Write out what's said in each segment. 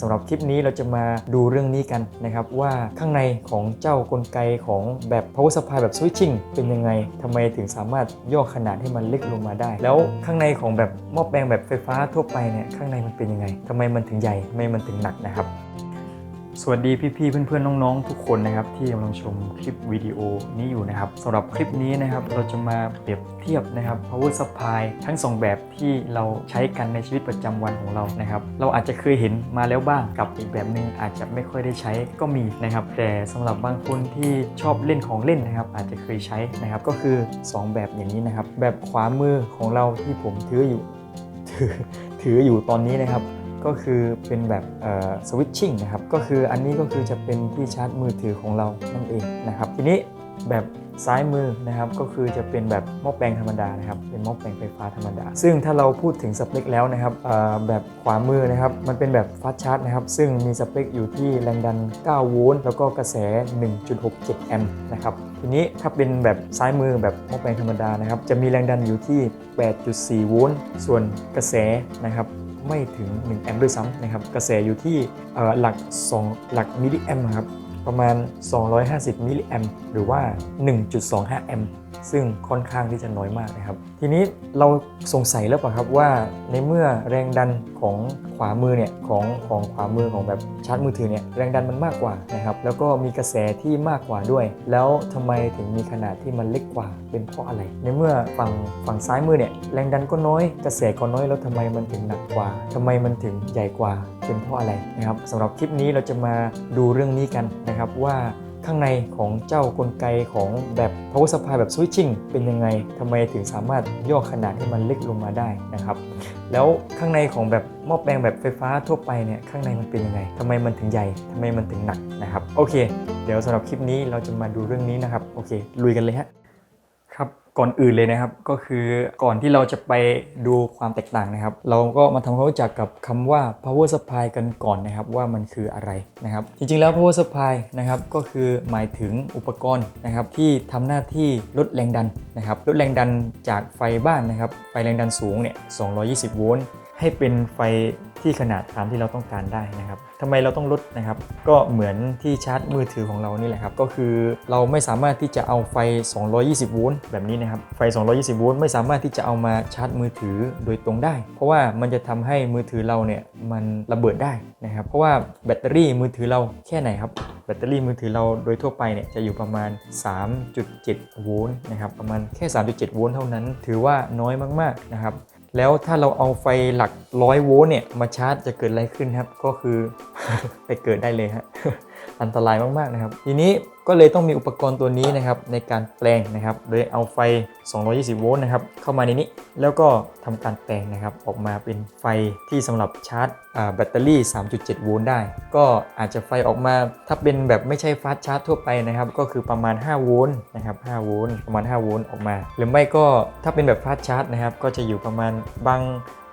สำหรับคลิปนี้เราจะมาดูเรื่องนี้กันนะครับ ว่าข้างในของเจ้ากลไกของแบบ power supply แบบ switching เป็นยังไงทำไมถึงสามารถย่อขนาดให้มันเล็กลงมาได้ แล้วข้างในของแบบหม้อแปลงแบบไฟฟ้าทั่วไปเนี่ยข้างในมันเป็นยังไงทำไมมันถึงใหญ่ทำไมมันถึงหนักนะครับ สวัสดีพี่ๆเพื่อนๆน้องๆทุกคนนะครับที่กำลังชมคลิปวิดีโอนี้อยู่นะครับสำหรับคลิปนี้นะครับเราจะมาเปรียบเทียบนะครับ power supply ทั้งสองแบบที่เราใช้กันในชีวิตประจำวันของเรานะครับเราอาจจะเคยเห็นมาแล้วบ้างกับอีกแบบหนึ่งอาจจะไม่ค่อยได้ใช้ก็มีนะครับ แต่สำหรับบางคนที่ชอบเล่นของเล่นนะครับอาจจะเคยใช้นะครับก็คือ 2 แบบอย่างนี้นะครับแบบขวามือของเราที่ผมถืออยู่ถือถืออยู่ตอนนี้นะครับ ก็คือเป็นแบบสวิตชิ่งนะครับก็คืออันนี้ก็คือจะเป็นที่ชาร์จมือถือของเรานั่นเองนะครับทีนี้แบบซ้ายมือนะครับก็คือจะเป็นแบบหม้อแปลงธรรมดานะครับเป็นหม้อแปลงไฟฟ้าธรรมดา ซึ่งถ้าเราพูดถึงสเปคแล้วนะครับแบบขวามือนะครับมันเป็นแบบฟาสชาร์จนะครับซึ่งมีสเปคอยู่ที่แรงดัน 9 โวลต์แล้วก็กระแส 1.67 แอมป์นะครับทีนี้ถ้าเป็นแบบซ้ายมือแบบหม้อแปลงธรรมดานะครับจะมีแรงดันอยู่ที่ 8.4 โวลต์ส่วนกระแสนะครับ ไม่ถึง 1 แอมป์ด้วยซ้ำนะครับ กระแสอยู่ที่หลัก 2 หลักมิลลิแอมป์ครับ ประมาณ 250 มิลลิแอมป์หรือว่า 1.25 แอมป์ ซึ่งค่อนข้างที่จะน้อยมากนะครับ ทีนี้เราสงสัยแล้วเปล่าครับว่าในเมื่อแรงดันของขวามือเนี่ยของของขวามือของแบบชาร์จมือถือเนี่ยแรงดันมันมากกว่านะครับแล้วก็มีกระแสที่มากกว่าด้วย แล้วทำไมถึงมีขนาดที่มันเล็กกว่าเป็นเพราะอะไร ในเมื่อฝั่งฝั่งซ้ายมือเนี่ยแรงดันก็น้อยกระแสก็น้อยแล้วทำไมมันถึงหนักกว่าทำไมมันถึงใหญ่กว่าเป็นเพราะอะไรนะครับสำหรับคลิปนี้เราจะมาดูเรื่องนี้กันนะครับว่า ข้างในของเจ้ากลไกของแบบ power supply แบบ switching เป็นยังไงทำไมถึงสามารถย่อขนาดให้มันเล็กลงมาได้นะครับแล้วข้างในของแบบหม้อแปลงแบบไฟฟ้าทั่วไปเนี่ยข้างในมันเป็นยังไงทำไมมันถึงใหญ่ทำไมมันถึงหนักนะครับโอเค เดี๋ยวสำหรับคลิปนี้เราจะมาดูเรื่องนี้นะครับโอเคลุยกันเลยฮะ ก่อนอื่นเลยนะครับ ก็คือก่อนที่เราจะไปดูความแตกต่างนะครับ เราก็มาทำความรู้จักกับคำว่า power supply กันก่อนนะครับ ว่ามันคืออะไรนะครับ จริงๆแล้ว power supply นะครับก็คือหมายถึงอุปกรณ์นะครับที่ทำหน้าที่ลดแรงดันนะครับลดแรงดันจากไฟบ้านนะครับไฟแรงดันสูงเนี่ย220 โวลต์ให้เป็นไฟ ที่ขนาดตามที่เราต้องการได้นะครับทำไมเราต้องลดนะครับ ก็เหมือนที่ชาร์จมือถือของเรานี่แหละครับ ก็คือเราไม่สามารถที่จะเอาไฟ 220 โวลต์แบบนี้นะครับ ไฟ 220 โวลต์ไม่สามารถที่จะเอามาชาร์จมือถือโดยตรงได้ เพราะว่ามันจะทำให้มือถือเราเนี่ยมันระเบิดได้นะครับ เพราะว่าแบตเตอรี่มือถือเราแค่ไหนครับแบตเตอรี่มือถือเราโดยทั่วไปเนี่ยจะอยู่ประมาณ 3.7 โวลต์นะครับ ประมาณแค่ 3.7 โวลต์เท่านั้น ถือว่าน้อยมากๆนะครับ แล้วถ้าเราเอาไฟหลักร้อยโวลต์เนี่ยมาชาร์จจะเกิดอะไรขึ้นครับ ก็คือ ไปเกิดได้เลยฮะ อันตรายมากๆนะครับ ทีนี้ก็เลยต้องมีอุปกรณ์ตัวนี้นะครับในการแปลงนะครับ โดยเอาไฟ 220 โวลต์นะครับเข้ามาในนี้ แล้วก็ทำการแปลงนะครับออกมาเป็นไฟที่สำหรับชาร์จแบตเตอรี่ 3.7 โวลต์ได้ ก็อาจจะไฟออกมาถ้าเป็นแบบไม่ใช่ฟาสชาร์จทั่วไปนะครับ ก็คือประมาณ 5 โวลต์นะครับ 5 โวลต์ประมาณ 5 โวลต์ออกมา หรือไม่ก็ถ้าเป็นแบบฟาสชาร์จนะครับ ก็จะอยู่ประมาณบาง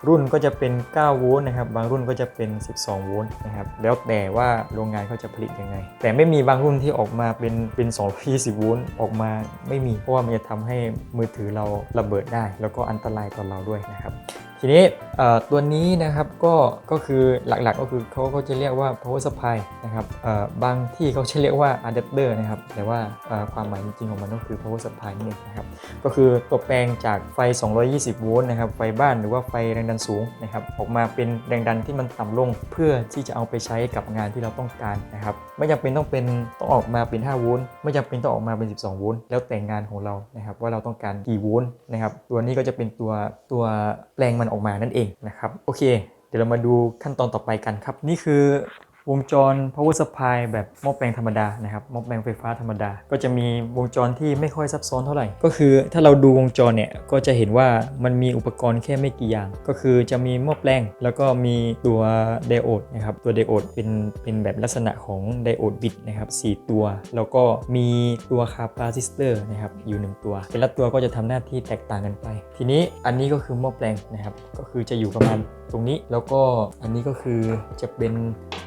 รุ่นก็จะเป็น 9 โวลต์นะครับ บางรุ่นก็จะเป็น 12 โวลต์นะครับ แล้วแต่ว่าโรงงานเขาจะผลิตยังไง แต่ไม่มีบางรุ่นที่ออกมาเป็นเป็น220 โวลต์ออกมาไม่มี เพราะว่ามันจะทำให้มือถือเราระเบิดได้ แล้วก็อันตรายต่อเราด้วยนะครับ ทีนี้ตัวนี้นะครับก็ก็คือหลักๆก็คือเขาก็จะเรียกว่า power supply นะครับบางที่เขาจะเรียกว่า adapter นะครับแต่ว่าความหมายจริงๆของมันก็คือ power supply นี่เองนะครับก็คือตัวแปลงจากไฟ 220 โวลต์นะครับไฟบ้านหรือว่าไฟแรงดันสูงนะครับออกมาเป็นแรงดันที่มันต่ำลง เพื่อที่จะเอาไปใช้กับงานที่เราต้องการนะครับไม่จำเป็นต้องเป็นต้องออกมาเป็น 5 โวลต์ไม่จำเป็นต้องออกมาเป็น 12 โวลต์แล้วแต่งานของเรานะครับว่าเราต้องการกี่โวลต์นะครับตัวนี้ก็จะเป็นตัวตัวแปลงมันออกมานั่นเองนะครับโอเค เดี๋ยวเรามาดูขั้นตอนต่อไปกันครับ นี่คือ วงจร power supply แบบหม้อแปลงธรรมดานะครับหม้อแปลงไฟฟ้าธรรมดา ก็จะมีวงจรที่ไม่ค่อยซับซ้อนเท่าไหร่ ก็คือถ้าเราดูวงจรเนี่ยก็จะเห็นว่ามันมีอุปกรณ์แค่ไม่กี่อย่าง ก็คือจะมีหม้อแปลง แล้วก็มีตัวไดโอดนะครับตัวไดโอดเป็นเป็นแบบลักษณะของไดโอดบิตนะครับ4ตัว แล้วก็มีตัวคาปาซิสเตอร์นะครับอยู่ 1 ตัวแต่ละตัวก็จะทำหน้าที่แตกต่างกันไป ทีนี้อันนี้ก็คือหม้อแปลงนะครับก็คือจะอยู่ประมาณตรงนี้แล้วก็อันนี้ก็คือจะเป็น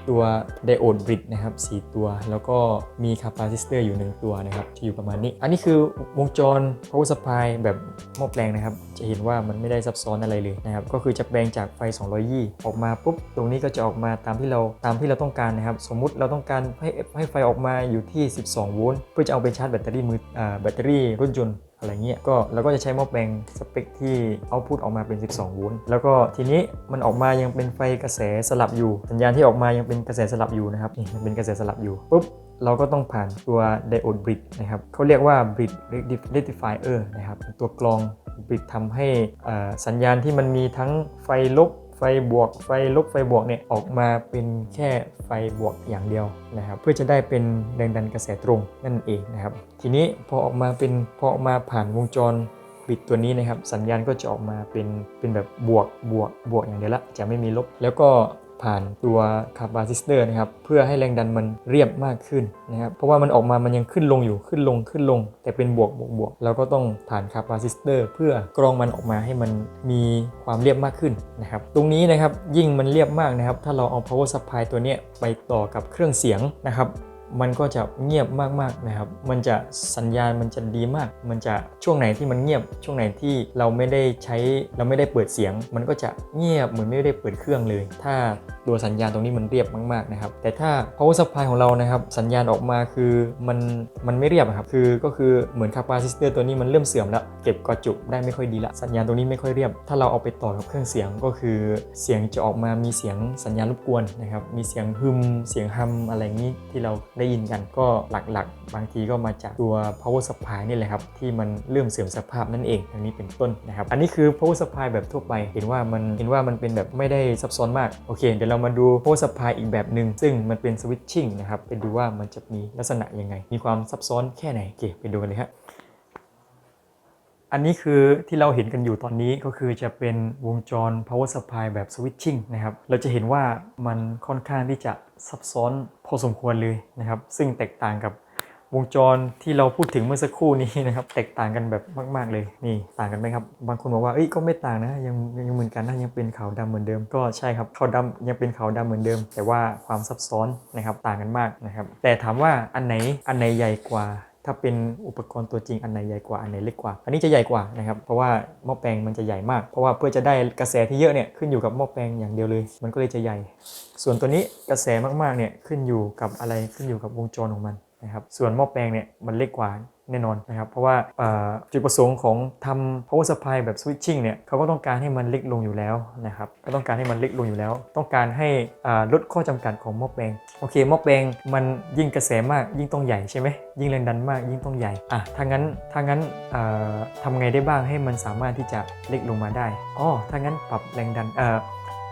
ตัวไดโอดบริดนะครับ4ตัว แล้วก็มีคาปาซิสเตอร์อยู่ 1 ตัวนะครับที่อยู่ประมาณนี้ อันนี้คือวงจร power supply แบบหม้อแปลงนะครับ จะเห็นว่ามันไม่ได้ซับซ้อนอะไรเลยนะครับ ก็คือจะแปลงจากไฟ220ออกมาปุ๊บ ตรงนี้ก็จะออกมาตามที่เราตามที่เราต้องการนะครับ สมมุติเราต้องการให้ให้ไฟออกมาอยู่ที่ 12 โวลต์เพื่อจะเอาไปชาร์จแบตเตอรี่มืออแบตเตอรี่รถยนต์อะไรเงี้ย ก็เราก็จะใช้หม้อแปลงสเปคที่เอาพุตออกมาเป็น 12 โวลต์ แล้วก็ทีนี้มันออกมายังเป็นไฟกระแสสลับอยู่ สัญญาณที่ออกมายังเป็นกระแสสลับอยู่นะครับนี่ยังเป็นกระแสสลับอยู่ปุ๊บเราก็ต้องผ่านตัวไดโอดบริดนะครับเขาเรียกว่าบริด rectifier นะครับ ตัวกรองบริดทำให้สัญญาณที่มันมีทั้งไฟลบ ไฟบวกไฟลบไฟบวกเนี่ยออกมาเป็นแค่ไฟบวกอย่างเดียวนะครับเพื่อจะได้เป็นแรงดันกระแสตรงนั่นเองนะครับทีนี้พอออกมาเป็นพอออกมาผ่านวงจรบิดตัวนี้นะครับสัญญาณก็จะออกมาเป็นเป็นแบบบวกบวกบวกอย่างเดียวละจะไม่มีลบ แล้วก็ ผ่านตัวคาปาซิสเตอร์นะครับเพื่อให้แรงดันมันเรียบมากขึ้นนะครับเพราะว่ามันออกมามันยังขึ้นลงอยู่ขึ้นลงขึ้นลง แต่เป็นบวกบวกบวกเราก็ต้องผ่านคาปาซิสเตอร์เพื่อกรองมันออกมาให้มันมีความเรียบมากขึ้นนะครับตรงนี้นะครับยิ่งมันเรียบมากนะครับถ้าเราเอา power supply ตัวนี้ไปต่อกับเครื่องเสียงนะครับ มันก็จะเงียบมากๆนะครับ มันจะสัญญาณมันจะดีมาก มันจะช่วงไหนที่มันเงียบ ช่วงไหนที่เราไม่ได้ใช้เราไม่ได้เปิดเสียง มันก็จะเงียบเหมือนไม่ได้เปิดเครื่องเลย ถ้าตัวสัญญาณตรงนี้มันเรียบมากๆนะครับ แต่ถ้า power supply ของเรานะครับ สัญญาณออกมาคือมันมันไม่เรียบครับคือก็คือเหมือนคาปาซิสเตอร์ตัวนี้มันเริ่มเสื่อมแล้ว เก็บกระจุได้ไม่ค่อยดีละสัญญาณตรงนี้ไม่ค่อยเรียบ ถ้าเราเอาไปต่อกับเครื่องเสียงก็คือเสียงจะออกมามีเสียงสัญญาณรบกวนนะครับมีเสียงฮึมเสียงฮัมอะไรอย่างนี้ที่เราได้ยินกันก็หลักๆ บางทีก็มาจากตัว power supply นี่แหละครับ ที่มันเริ่มเสื่อมสภาพนั่นเองอันนี้เป็นต้นนะครับ อันนี้คือ power supply แบบทั่วไป เห็นว่ามันเห็นว่ามันเป็นแบบไม่ได้ซับซ้อนมาก โอเค เดี๋ยวเรามาดู power supply อีกแบบหนึ่งซึ่งมันเป็น switching นะครับไปดูว่ามันจะมีลักษณะยังไง มีความซับซ้อนแค่ไหนโอเคไปดูกันเลยครับ อันนี้คือที่เราเห็นกันอยู่ตอนนี้ก็คือจะเป็นวงจร power supply แบบ switching นะครับ เราจะเห็นว่ามันค่อนข้างที่จะซับซ้อนพอสมควรเลยนะครับ ซึ่งแตกต่างกับวงจรที่เราพูดถึงเมื่อสักครู่นี้นะครับ แตกต่างกันแบบมาก ๆ เลยนี่ต่างกันไหมครับ บางคนบอกว่าเอ้ยก็ไม่ต่างนะยังยังเหมือนกันนะยังเป็นขาวดำเหมือนเดิม ก็ใช่ครับขาวดำยังเป็นขาวดำเหมือนเดิม แต่ว่าความซับซ้อนนะครับต่างกันมากนะครับ แต่ถามว่าอันไหนอันไหนใหญ่กว่า ถ้าเป็นอุปกรณ์ตัวจริงอันไหนใหญ่กว่าอันไหนเล็กกว่า อันนี้จะใหญ่กว่านะครับเพราะว่าหม้อแปลงมันจะใหญ่มาก เพราะว่าเพื่อจะได้กระแสที่เยอะเนี่ยขึ้นอยู่กับหม้อแปลงอย่างเดียวเลย มันก็เลยจะใหญ่ ส่วนตัวนี้กระแสมากๆเนี่ยขึ้นอยู่กับอะไรขึ้นอยู่กับวงจรของมันนะครับส่วนหม้อแปลงเนี่ยมันเล็กกว่า แน่นอนนะครับ เพราะว่าจุดประสงค์ของทำ power supply แบบ switching เนี่ยเขาก็ต้องการให้มันเล็กลงอยู่แล้วนะครับก็ต้องการให้มันเล็กลงอยู่แล้ว ต้องการให้ลดข้อจำกัดของหม้อแปลงโอเคหม้อแปลงมันยิ่งกระแสมากยิ่งต้องใหญ่ใช่ไหมยิ่งแรงดันมากยิ่งต้องใหญ่อะถ้างั้นถ้างั้นอ่าทำไงได้บ้างให้มันสามารถที่จะเล็กลงมาได้อ๋อถ้างั้นปรับแรงดันเอ่อ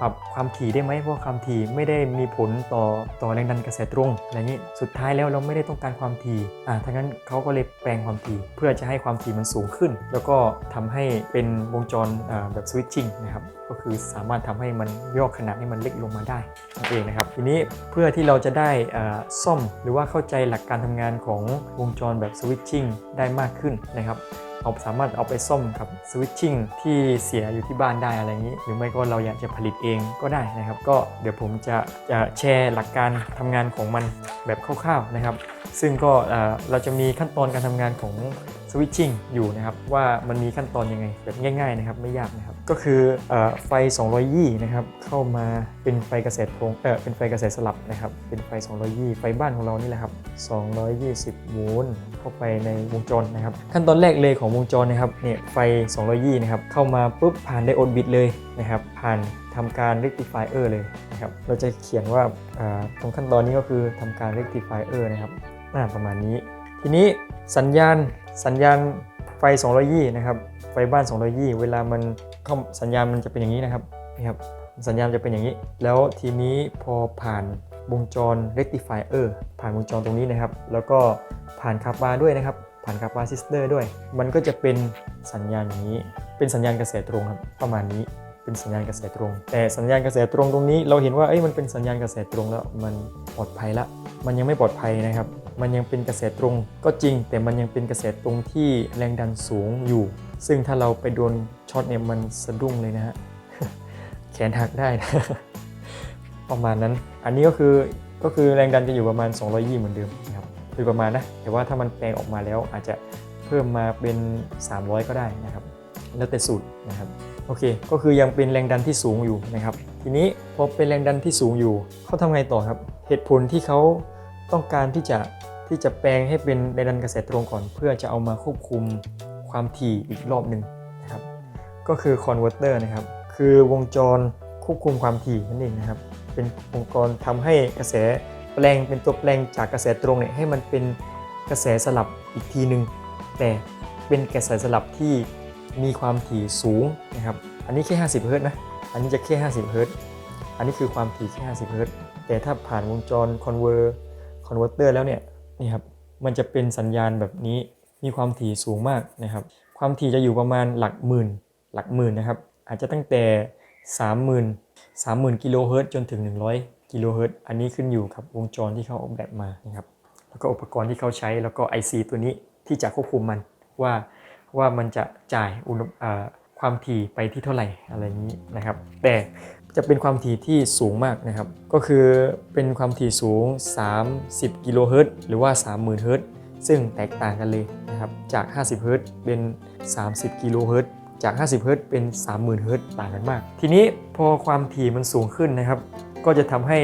ปรับความถี่ได้ไหมเพราะความถี่ไม่ได้มีผลต่อต่อแรงดันกระแสตรงอะไรอย่างนี้สุดท้ายแล้วเราไม่ได้ต้องการความถี่อ่าทั้งนั้นเขาก็เลยแปลงความถี่ เพื่อจะให้ความถี่มันสูงขึ้น แล้วก็ทำให้เป็นวงจรอ่าแบบสวิตชิ่งนะครับก็คือสามารถทำให้มันย่อขนาดให้มันเล็กลงมาได้นั่นเองนะครับ ทีนี้เพื่อที่เราจะได้ซ่อมหรือว่าเข้าใจหลักการทำงานของวงจรแบบสวิตชิ่งได้มากขึ้นนะครับ เอาสามารถเอาไปซ่อมกับสวิตชิ่งที่เสียอยู่ที่บ้านได้อะไรอย่างนี้ หรือไม่ก็เราอยากจะผลิตเองก็ได้นะครับ ก็เดี๋ยวผมจะจะแชร์หลักการทำงานของมันแบบคร่าวๆนะครับ ซึ่งก็เอ่อเราจะมีขั้นตอนการทำงานของ สวิตชิ่งอยู่นะครับว่ามันมีขั้นตอนยังไงแบบง่ายๆนะครับไม่ยากนะครับก็คือออไฟ220นะครับเข้ามาเป็นไฟกระแสตรงเออเป็นไฟกระแสสลับนะครับเป็นไฟ220ไฟบ้านของเรานี่แหละครับ220โวลต์เข้าไปในวงจรนะครับขั้นตอนแรกเลยของวงจรนะครับเนี่ยไฟ220นะครับเข้ามาปุ๊บผ่านไดโอดบิดเลยนะครับผ่านทำการ rectifier เลยนะครับ เราจะเขียนว่าตรงขั้นตอนนี้ก็คือทำการ rectifier นะครับอ่าประมาณนี้ ทีนี้สัญญาณ สัญญาณไฟ220นะครับ ไฟบ้าน220เวลามันเข้าสัญญาณมันจะเป็นอย่างนี้นะครับนี่ครับ สัญญาณจะเป็นอย่างนี้ แล้วทีนี้พอผ่านวงจร rectifier ผ่านวงจรตรงนี้นะครับ แล้วก็ผ่านคาปาด้วยนะครับ ผ่านคาปาซิสเตอร์ด้วย มันก็จะเป็นสัญญาณอย่างนี้ เป็นสัญญาณกระแสตรงครับ ประมาณนี้ เป็นสัญญาณกระแสตรง แต่สัญญาณกระแสตรงตรงนี้ เราเห็นว่า เอ้ย มันเป็นสัญญาณกระแสตรงแล้ว มันปลอดภัยละ มันยังไม่ปลอดภัยนะครับ มันยังเป็นกระแสตรงก็จริง แต่มันยังเป็นกระแสตรงที่แรงดันสูงอยู่ ซึ่งถ้าเราไปโดนช็อตเนี่ยมันสะดุ้งเลยนะฮะแขนหักได้นะประมาณนั้น อันนี้ก็คือก็คือแรงดันจะอยู่ประมาณ 220 เหมือนเดิมนะครับโดยประมาณนะ แต่ว่าถ้ามันแปลงออกมาแล้วอาจจะเพิ่มมาเป็น 300 ก็ได้นะครับ แล้วแต่สูตรนะครับ โอเค ก็คือยังเป็นแรงดันที่สูงอยู่นะครับ ทีนี้พอเป็นแรงดันที่สูงอยู่ เขาทำไงต่อครับ เหตุผลที่เขาต้องการที่จะ ที่จะแปลงให้เป็นแรงดันกระแสตรงก่อน เพื่อจะเอามาควบคุมความถี่อีกรอบหนึ่งนะครับ ก็คือคอนเวอร์เตอร์นะครับ คือวงจรควบคุมความถี่นั่นเองนะครับ เป็นวงจรทำให้กระแสแปลงเป็นตัวแปลงจากกระแสตรงเนี่ยให้มันเป็นกระแสสลับอีกทีหนึ่งแต่เป็นกระแสสลับที่มีความถี่สูงนะครับ อันนี้แค่ 50 เฮิร์ตนะ อันนี้จะแค่ 50 เฮิร์ตอันนี้คือความถี่แค่ 50 เฮิร์ตแต่ถ้าผ่านวงจรคอนเวอร์คอนเวอร์เตอร์แล้วเนี่ย นี่ครับมันจะเป็นสัญญาณแบบนี้มีความถี่สูงมากนะครับ ความถี่จะอยู่ประมาณหลักหมื่น หลักหมื่นนะครับ อาจจะตั้งแต่ 30,000 30,000กิโลเฮิรตซ์จนถึง 100กิโลเฮิรตซ์อันนี้ขึ้นอยู่กับวงจรที่เขาออกแบบมานะครับแล้วก็อุปกรณ์ที่เขาใช้แล้วก็ IC ตัวนี้ที่จะควบคุมมันว่าว่ามันจะจ่ายอุณหความถี่ไปที่เท่าไหร่อะไรนี้นะครับ แต่ จะเป็นความถี่ที่สูงมากนะครับ ก็คือเป็นความถี่สูง 30 กิโลเฮิรตซ์หรือว่า 30,000เฮิรตซ์ซึ่งแตกต่างกันเลยนะครับ จาก 50เฮิรตซ์เป็น 30 กิโลเฮิรตซ์จาก 50เฮิรตซ์เป็น 30,000เฮิรตซ์ต่างกันมาก ทีนี้พอความถี่มันสูงขึ้นนะครับ ก็จะทำให้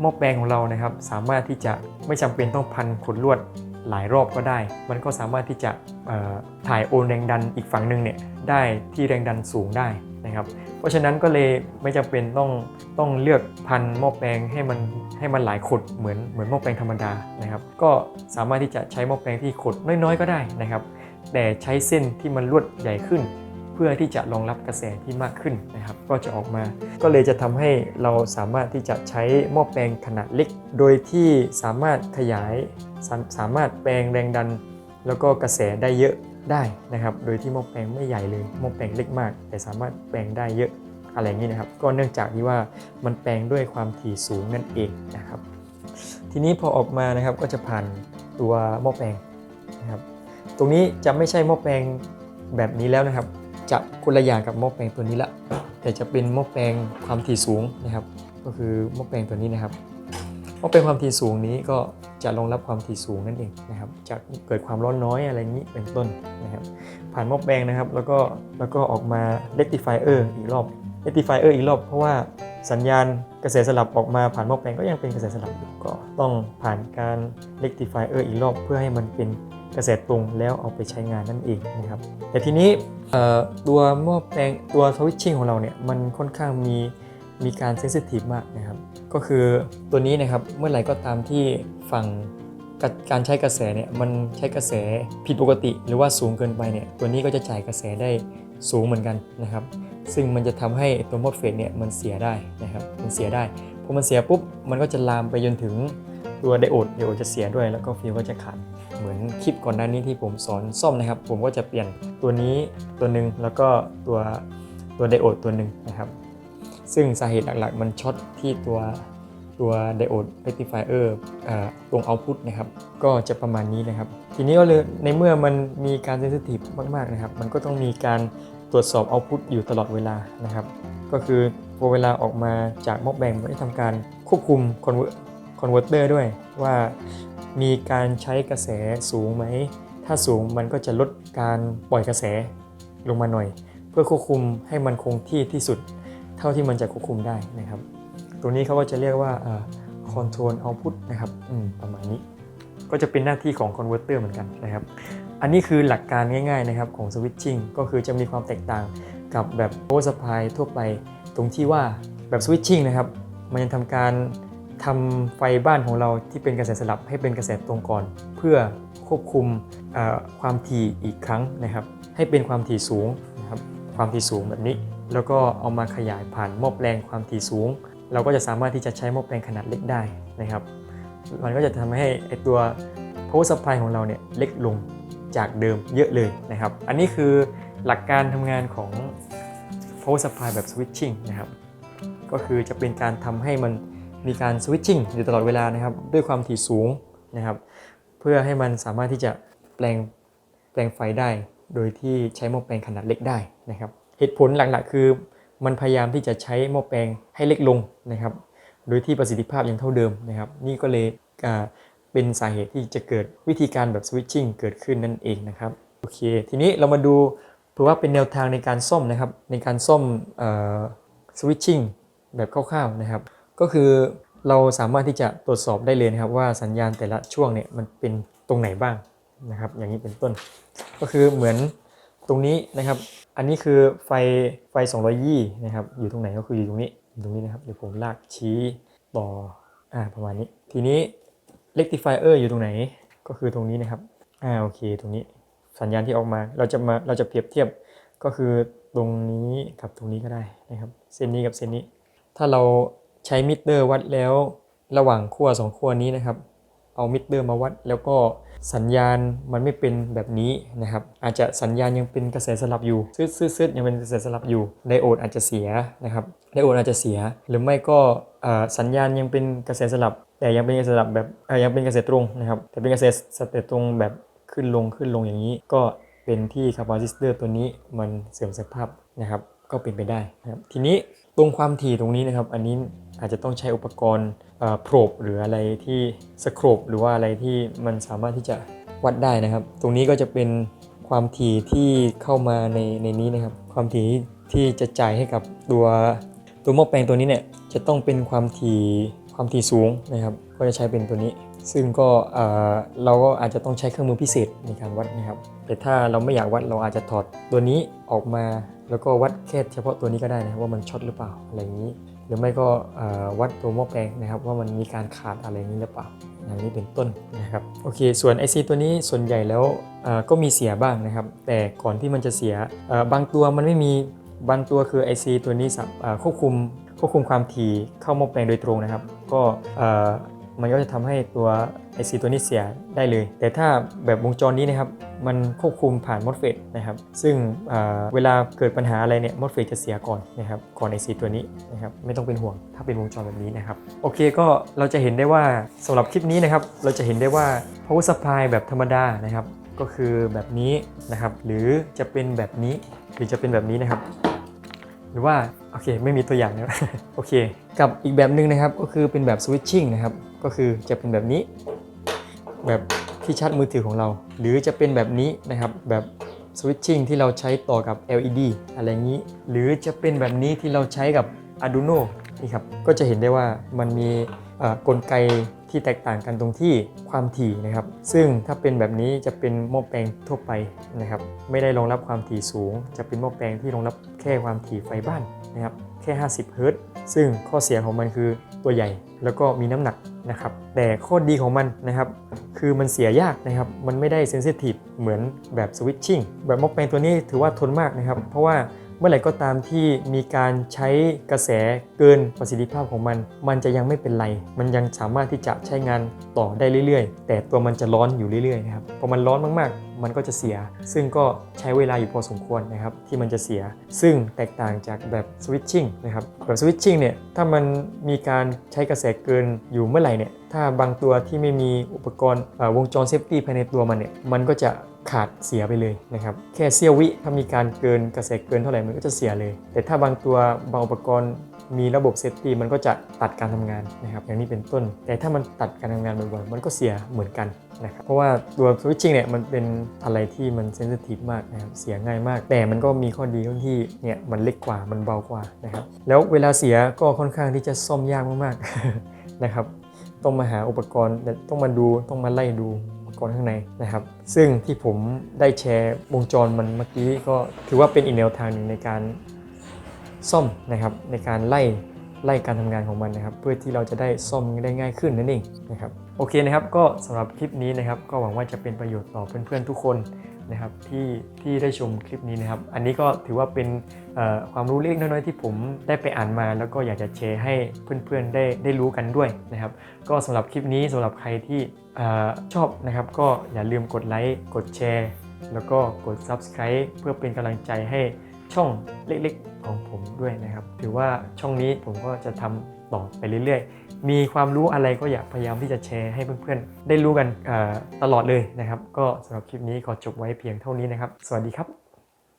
หม้อแปลงของเรานะครับ สามารถที่จะไม่จำเป็นต้องพันขนลวดหลายรอบก็ได้ มันก็สามารถที่จะถ่ายโอนแรงดันอีกฝั่งหนึ่งเนี่ยได้ที่แรงดันสูงได้ นะครับ เพราะฉะนั้นก็เลยไม่จำเป็นต้องต้องเลือกพันหม้อแปลงให้มันให้มันหลายขดเหมือนเหมือนหม้อแปลงธรรมดานะครับ ก็สามารถที่จะใช้หม้อแปลงที่ขดน้อยๆ ก็ได้นะครับ แต่ใช้เส้นที่มันลวดใหญ่ขึ้น เพื่อที่จะรองรับกระแสที่มากขึ้นนะครับ ก็จะออกมา ก็เลยจะทำให้เราสามารถที่จะใช้หม้อแปลงขนาดเล็ก โดยที่สามารถขยายสาสามารถแปลงแรงดัน แล้วก็กระแสได้เยอะ ได้นะครับ โดยที่หม้อแปลงไม่ใหญ่เลยหม้อแปลงเล็กมาก แต่สามารถแปลงได้เยอะอะไรอย่างนี้นะครับ ก็เนื่องจากที่ว่ามันแปลงด้วยความถี่สูงนั่นเองนะครับ ทีนี้พอออกมานะครับก็จะผ่านตัวหม้อแปลงนะครับ ตรงนี้จะไม่ใช่หม้อแปลงแบบนี้แล้วนะครับ จะคนละอย่างกับหม้อแปลงตัวนี้ละ แต่จะเป็นหม้อแปลงความถี่สูงนะครับ ก็คือหม้อแปลงตัวนี้นะครับหม้อแปลงความถี่สูงนี้ก็ จะรองรับความถี่สูงนั่นเองนะครับ จะเกิดความร้อนน้อยอะไรนี้เป็นต้นนะครับ ผ่านหม้อแปลงนะครับ แล้วก็แล้วก็ออกมา rectifier อีกรอบ rectifier อีกรอบ เพราะว่าสัญญาณกระแสสลับออกมาผ่านหม้อแปลงก็ยังเป็นกระแสสลับอยู่ก็ต้องผ่านการ rectifier อีกรอบ เพื่อให้มันเป็นกระแสตรงแล้วเอาไปใช้งานนั่นเองนะครับ แต่ทีนี้ตัวหม้อแปลงตัวสวิตชิ่งของเราเนี่ยมันค่อนข้างมี มีการเซนซิทีฟมากนะครับ ก็คือตัวนี้นะครับเมื่อไหร่ก็ตามที่ฝั่งกการใช้กระแสเนี่ยมันใช้กระแสผิดปกติ หรือว่าสูงเกินไปเนี่ยตัวนี้ก็จะจ่ายกระแสได้สูงเหมือนกันนะครับ ซึ่งมันจะทำให้ตัวมอดเฟสเนี่ยมันเสียได้นะครับมันเสียได้พอมันเสียปุ๊บมันก็จะลามไปจนถึงตัวไดโอดไดโอดจะเสียด้วยแล้วก็ฟิวก็จะขาดเหมือนคลิปก่อนหน้านี้ที่ผมสอนซ่อมนะครับ ผมก็จะเปลี่ยนตัวนี้ตัวหนึ่งแล้วก็ตัวตัวไดโอดตัวหนึ่งนะครับ ซึ่งสาเหตุหลักๆ มันช็อตที่ตัวตัวไดโอด rectifier เอ่อตรง output นะครับ ก็จะประมาณนี้นะครับ ทีนี้ก็เลยในเมื่อมันมีการเซนซิทีฟมากๆนะครับ มันก็ต้องมีการตรวจสอบ output อยู่ตลอดเวลานะครับ ก็คือพอเวลาออกมาจากม้อแบงมันไดทำการควบคุม convert converter ด้วยว่ามีการใช้กระแสสูงไหม ถ้าสูงมันก็จะลดการปล่อยกระแสลงมาหน่อย เพื่อควบคุมให้มันคงที่ที่สุด เท่าที่มันจะควบคุมได้นะครับตรงนี้เขาก็จะเรียกว่าเอ่อ control output นะครับประมาณนี้ ก็จะเป็นหน้าที่ของ converter เหมือนกันนะครับ อันนี้คือหลักการง่ายๆนะครับของ switching ก็คือจะมีความแตกต่างกับแบบ power supply ทั่วไป ตรงที่ว่าแบบ switching นะครับ มันจะทำการทำไฟบ้านของเราที่เป็นกระแสสลับให้เป็นกระแสตรงก่อน เพื่อควบคุมความถี่อีกครั้งนะครับ ให้เป็นความถี่สูงนะครับความถี่สูงแบบนี้ แล้วก็เอามาขยายผ่านหม้อแปลงความถี่สูง เราก็จะสามารถที่จะใช้หม้อแปลงขนาดเล็กได้นะครับ มันก็จะทำให้ไอตัว power supply ของเราเนี่ยเล็กลงจากเดิมเยอะเลยนะครับ อันนี้คือหลักการทำงานของ power supply แบบ switching นะครับ ก็คือจะเป็นการทำให้มันมีการ switching อยู่ตลอดเวลานะครับ ด้วยความถี่สูงนะครับ เพื่อให้มันสามารถที่จะแปลงแปลงไฟได้ โดยที่ใช้หม้อแปลงขนาดเล็กได้นะครับ เหตุผลหลักๆ คือมันพยายามที่จะใช้หม้อแปลงให้เล็กลงนะครับ โดยที่ประสิทธิภาพยังเท่าเดิมนะครับ นี่ก็เลยเป็นสาเหตุที่จะเกิดวิธีการแบบสวิตชิ่งเกิดขึ้นนั่นเองนะครับโอเค ทีนี้เรามาดูเพื่อว่าเป็นแนวทางในการซ่อมนะครับ ในการซ่อมสวิตชิ่งแบบคร่าวๆนะครับ ก็คือเราสามารถที่จะตรวจสอบได้เลยนะครับ ว่าสัญญาณแต่ละช่วงเนี่ยมันเป็นตรงไหนบ้างนะครับ อย่างนี้เป็นต้น ก็คือเหมือนตรงนี้นะครับ อันนี้คือไฟไฟ220นะครับ อยู่ตรงไหนก็คืออยู่ตรงนี้อยู่ตรงนี้นะครับ เดี๋ยวผมลากชี้ต่ออ่าประมาณนี้ ทีนี้ rectifier อยู่ตรงไหน ก็คือตรงนี้นะครับ อ่าโอเค ตรงนี้สัญญาณที่ออกมา เราจะมาเราจะเปรียบเทียบก็คือตรงนี้กับตรงนี้ก็ได้นะครับ เส้นนี้กับเส้นนี้ ถ้าเราใช้มิเตอร์วัดแล้วระหว่างขั้วสองขั้วนี้นะครับ เอามิเตอร์มาวัด แล้วก็สัญญาณมันไม่เป็นแบบนี้นะครับ อาจจะสัญญาณยังเป็นกระแสสลับอยู่ซึดซึดซึดยังเป็นกระแสสลับอยู่ไดโอดอาจจะเสียนะครับไดโอดอาจจะเสีย หรือไม่ก็สัญญาณยังเป็นกระแสสลับ แต่ยังเป็นกระแสสลับแบบยังเป็นกระแสตรงนะครับ แต่เป็นกระแสสลับตรงแบบขึ้นลงขึ้นลงอย่างนี้ ก็เป็นที่คาปาซิสเตอร์ตัวนี้มันเสื่อมสภาพนะครับ ก็เป็นไปได้นะครับทีนี้ตรงความถี่ตรงนี้นะครับ อันนี้อาจจะต้องใช้อุปกรณ์ โพรบหรืออะไรที่สโครบหรือว่าอะไรที่มันสามารถที่จะวัดได้นะครับ ตรงนี้ก็จะเป็นความถี่ที่เข้ามาในในนี้นะครับ ความถี่ที่จะจ่ายให้กับตัวตัวหม้อแปลงตัวนี้เนี่ยจะต้องเป็นความถี่ความถี่สูงนะครับ ก็จะใช้เป็นตัวนี้ ซึ่งก็เราก็อาจจะต้องใช้เครื่องมือพิเศษในการวัดนะครับ แต่ถ้าเราไม่อยากวัดเราอาจจะถอดตัวนี้ออกมา แล้วก็วัดแค่เฉพาะตัวนี้ก็ได้นะว่ามันช็อตหรือเปล่าอะไรอย่างนี้ หรือไม่ก็วัดตัวหม้อแปลงนะครับว่ามันมีการขาดอะไรนี้หรือเปล่าอย่างนี้เป็นต้นนะครับโอเค ส่วน IC ตัวนี้ส่วนใหญ่แล้วก็มีเสียบ้างนะครับ แต่ก่อนที่มันจะเสียบางตัวมันไม่มีบางตัวคือ IC ตัวนี้ควบคุมควบคุมความถี่เข้าหม้อแปลงโดยตรงนะครับ ก็ มันก็จะทำให้ตัว IC ตัวนี้เสียได้เลย แต่ถ้าแบบวงจรนี้นะครับ มันควบคุมผ่านมอสเฟตนะครับ ซึ่งอ่าเวลาเกิดปัญหาอะไรเนี่ยมอสเฟตจะเสียก่อนนะครับ ก่อน IC ตัวนี้นะครับ ไม่ต้องเป็นห่วง ถ้าเป็นวงจรแบบนี้นะครับ โอเคก็เราจะเห็นได้ว่าสำหรับคลิปนี้นะครับ เราจะเห็นได้ว่า power supply แบบธรรมดานะครับ ก็คือแบบนี้นะครับ หรือจะเป็นแบบนี้ หรือจะเป็นแบบนี้นะครับ หรือว่าโอเคไม่มีตัวอย่างนะโอเค กับอีกแบบหนึ่งนะครับก็คือเป็นแบบสวิตชิ่งนะครับก็คือจะเป็นแบบนี้ แบบที่ชาร์จมือถือของเรา หรือจะเป็นแบบนี้นะครับแบบสวิตชิ่งที่เราใช้ต่อกับ LED อะไรอย่างนี้ หรือจะเป็นแบบนี้ที่เราใช้กับ Arduino นี่ครับก็จะเห็นได้ว่ามันมีกลไก ที่แตกต่างกันตรงที่ความถี่นะครับ ซึ่งถ้าเป็นแบบนี้จะเป็นหม้อแปลงทั่วไปนะครับ ไม่ได้รองรับความถี่สูง จะเป็นหม้อแปลงที่รองรับแค่ความถี่ไฟบ้านนะครับแค่ 50 เฮิรตซ์ซึ่งข้อเสียของมันคือตัวใหญ่แล้วก็มีน้ำหนักนะครับ แต่ข้อดีของมันนะครับ คือมันเสียยากนะครับ มันไม่ได้เซนซิทีฟเหมือนแบบสวิตชิ่งแบบหม้อแปลงตัวนี้ถือว่าทนมากนะครับ เพราะว่า มื่อไหร่ก็ตามที่มีการใช้กระแสเกินประสิทธิภาพของมัน มันจะยังไม่เป็นไร มันยังสามารถที่จะใช้งานต่อได้เรื่อยๆ แต่ตัวมันจะร้อนอยู่เรื่อยๆนะครับพอมันร้อนมากๆ มันก็จะเสีย ซึ่งก็ใช้เวลาอยู่พอสมควรนะครับที่มันจะเสีย ซึ่งแตกต่างจากแบบสวิตชิ่งนะครับแบบสวิตชิ่งเนี่ยถ้ามันมีการใช้กระแสเกินอยู่เมื่อไหร่เนี่ยถ้าบางตัวที่ไม่มีอุปกรณ์วงจรเซฟตี้ภายในตัวมันเนี่ยมันก็จะ ขาดเสียไปเลยนะครับแค่เสี้ยววิถ้ามีการเกินกระแสเกินเท่าไหร่มันก็จะเสียเลย แต่ถ้าบางตัวบางอุปกรณ์มีระบบเซฟตี้มันก็จะตัดการทำงานนะครับอย่างนี้เป็นต้น แต่ถ้ามันตัดการทำงานบ่อยๆมันก็เสียเหมือนกันนะครับเพราะว่าตัวสวิตชิ่งเนี่ยมันเป็นอะไรที่มันเซนซิทีฟมากนะครับเสียง่ายมาก แต่มันก็มีข้อดีตรงที่เนี่ยมันเล็กกว่ามันเบากว่านะครับแล้วเวลาเสียก็ค่อนข้างที่จะซ่อมยากมากๆนะครับต้องมาหาอุปกรณ์ต้องมาดูต้องมาไล่ดู กรข้างในนะครับ ซึ่งที่ผมได้แชร์วงจรมันเมื่อกี้ก็ถือว่าเป็นอีกแนวทางหนึ่งในการซ่อมนะครับ ในการไล่ไล่การทำงานของมันนะครับ เพื่อที่เราจะได้ซ่อมได้ง่ายขึ้นนั่นเองนะครับโอเคนะครับก็สำหรับคลิปนี้นะครับ ก็หวังว่าจะเป็นประโยชน์ต่อเพื่อนๆทุกคน นะครับที่ที่ได้ชมคลิปนี้นะครับ อันนี้ก็ถือว่าเป็นความรู้เล็กน้อยๆที่ผมได้ไปอ่านมา แล้วก็อยากจะแชร์ให้เพื่อนๆได้ได้รู้กันด้วยนะครับ ก็สำหรับคลิปนี้สำหรับใครที่อชอบนะครับ ก็อย่าลืมกดไลค์กดแชร์แล้วก็กด Subscribe เพื่อเป็นกำลังใจให้ช่องเล็กๆของผมด้วยนะครับ ถือว่าช่องนี้ผมก็จะทำต่อไปเรื่อยๆ มีความรู้อะไรก็อยากพยายามที่จะแชร์ให้เพื่อนๆ ได้รู้กันตลอดเลยนะครับ ก็สำหรับคลิปนี้ขอจบไว้เพียงเท่านี้นะครับ สวัสดีครับ